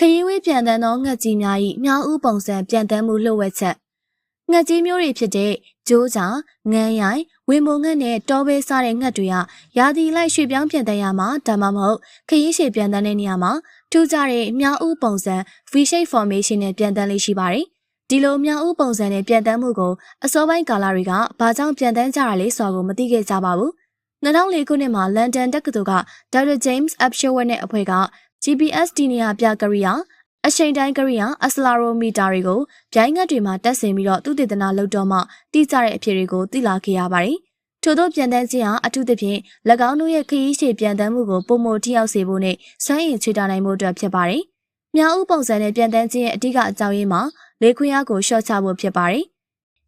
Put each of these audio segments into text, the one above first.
ခရီးဝေးပြန်တန်းသောငှက်ကြီးများ၏မြောက်ဥပုံစံပြန်တန်းမှုလှုပ်ဝက်ချက်ငှက်ကြီးမျိုးတွေဖြစ်တဲ့ဂျိုးချာငန်းရိုင်ဝင်းမိုငှက်နဲ့တောဘေးစားတဲ့ငှက်တွေကရာသီလိုက်ရွှေ့ပြောင်းပြန်တန်းရမှာဒါမှမဟုတ်ခရီးရှည်ပြန်တန်းတဲ့နေရာမှာထူးခြားတဲ့မြောက်ဥပုံစံ V shape formation နဲ့ပြန်တန်းလေးရှိပါတယ်ဒီလိုမြောက်ဥပုံစံနဲ့ပြန်တန်းမှုကိုအစောပိုင်းကာလတွေကဘာကြောင့်ပြန်တန်းကြရလဲဆိုတာကိုမသိခဲ့ကြပါဘူး2004ခုနှစ်မှာလန်ဒန်တက္ကသိုလ်ကဒေါက်တာဂျိမ်းစ်အပ်ရှိုဝက်နဲ့အဖွဲ့က GPS ဒီနေရာပြကရိယာအချိန်တိုင်းကရိယာအစလာရိုမီတာတွေကိုဗျိုင်းငတ်တွေမှာတက်ဆင်ပြီးတော့သူတည်တနာလုပ်တော့မှတိကျတဲ့အဖြစ်တွေကိုသိလာခဲ့ရပါတယ်။ထို့သောပြန်တန်းခြင်းဟာအထူးသဖြင့်၎င်းတို့ရဲ့ခရီးရှည်ပြန်တန်းမှုကိုပုံမထိရောက်စေဖို့နဲ့စွမ်းရည်ချွေတာနိုင်မှုအတွက်ဖြစ်ပါတယ်။မြောက်ဥပုံစံနဲ့ပြန်တန်းခြင်းရဲ့အဓိကအကြောင်းရင်းမှာလေခွင်းအားကိုရှော့ချဖို့ဖြစ်ပါတယ်။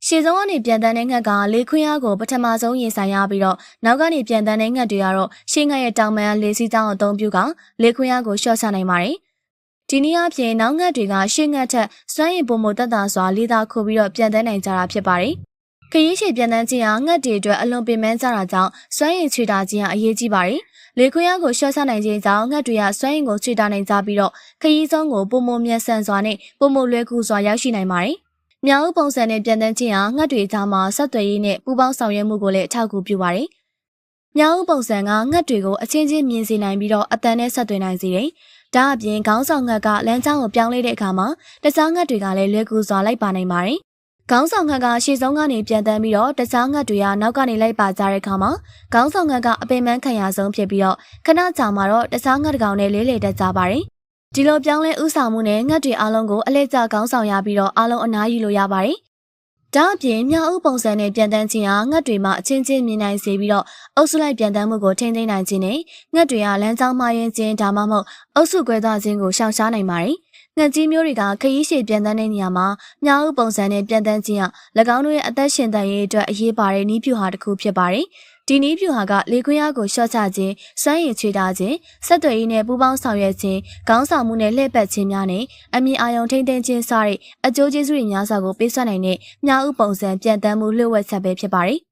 ရှေ့ဆုံးကနေပြန်တန်းတဲ့ငှက်ကလေခွင်းအားကိုပထမဆုံးရင်ဆိုင်ရပြီးတော့နောက်ကနေပြန်တန်းတဲ့ငှက်တွေကတော့ရှေ့ငှက်ရဲ့တောင်ပန်းလေစီးကြောင်းအသုံးပြုကလေခွင်းအားကိုရှော့ချနိုင်ပါတယ်။ဒီနည်းအားဖြင့်နောက်ငှက်တွေကရှေ့ငှက်ထက်စွမ်းရည်ပုံမတက်တာစွာလေးသာခိုးပြီးတော့ပြန်တန်းနိုင်ကြတာဖြစ်ပါတယ်။ခရီးရှည်ပြန်တန်းခြင်းဟာငှက်တွေအတွက်အလွန်ပင်ပန်းကြတာကြောင့်စွမ်းရည်ချွေတာခြင်းဟာအရေးကြီးပါတယ်။လေခွင်းအားကိုရှော့ချနိုင်ခြင်းကြောင့်ငှက်တွေကစွမ်းရည်ကိုချွေတာနိုင်ကြပြီးတော့ခရီးဆုံးကိုပုံမမြန်ဆန်စွာနဲ့ပုံမလွယ်ကူစွာရောက်ရှိနိုင်ပါတယ်။ မြောက်ဥပုံစံနဲ့ပြန်တန်းခြင်းဟာငှက်တွေကြားမှာဆက်သွယ်ရေးနဲ့ပူးပေါင်းဆောင်ရွက်မှုကိုလည်းအထောက်အကူပြုပါတယ်။မြောက်ဥပုံစံကငှက်တွေကိုအချင်းချင်းမြင်စေနိုင်ပြီးတော့အတန်နဲ့ဆက်သွယ်နိုင်စေတယ်။ဒါအပြင်ခေါင်းဆောင်ငှက်ကလမ်းကြောင်းကိုပြောင်းလဲတဲ့အခါမှာတခြားငှက်တွေကလည်းလွယ်ကူစွာလိုက်ပါနိုင်ပါတယ်။ခေါင်းဆောင်ငှက်ကရှေ့ဆုံးကနေပြန်တန်းပြီးတော့တခြားငှက်တွေကနောက်ကနေလိုက်ပါကြတဲ့အခါမှာခေါင်းဆောင်ငှက်ကအပင်ပန်းခံရဆုံးဖြစ်ပြီးတော့ခဏကြာမှာတော့တခြားငှက်တစ်ကောင်နဲ့လေးလေတက်ကြပါတယ်။ ဒီလိုပြောင်းလဲဥဆောင်မှုနဲ့ငှက်တွေအားလုံးကိုအလဲကျခေါင်းဆောင်ရပြီးတော့အားလုံးအနားယူလို့ရပါတယ်။ဒါအပြင်မြောက်ဥပုံစံနဲ့ပြန်တန်းခြင်းဟာငှက်တွေမှာအချင်းချင်းမြင်နိုင်စေပြီးတော့အုပ်စုလိုက်ပြန်တန်းမှုကိုထိန်းသိမ်းနိုင်ခြင်းနဲ့ငှက်တွေကလမ်းကြောင်းမှားယွင်းခြင်းဒါမှမဟုတ်အုပ်စုကွဲသွားခြင်းကိုရှောင်ရှားနိုင်ပါတယ်။ငှက်ကြီးမျိုးတွေကခရီးရှည်ပြန်တန်းတဲ့နေရာမှာမြောက်ဥပုံစံနဲ့ပြန်တန်းခြင်းဟာ၎င်းတို့ရဲ့အသက်ရှင်တန်ရေးအတွက်အရေးပါတဲ့နည်းဗျူဟာတစ်ခုဖြစ်ပါတယ်။ ဒီနည်းဗျူဟာကလေခွင်းအားကိုရှော့ချခြင်း၊စွမ်းရည်ချွေတာခြင်း၊ဆက်သွယ်ရေးနဲ့ပူးပေါင်းဆောင်ရွက်ခြင်း၊ခေါင်းဆောင်မှုနဲ့လှည့်ပတ်ခြင်းများနဲ့အမြင်အာရုံထိန်းသိမ်းခြင်းစတဲ့အကျိုးကျေးဇူးတွေများစွာကိုပေးစွမ်းနိုင်တဲ့မြောက်ဥပုံစံပြန်တမ်းမှုလျှို့ဝှက်ချက်ပဲဖြစ်ပါတယ်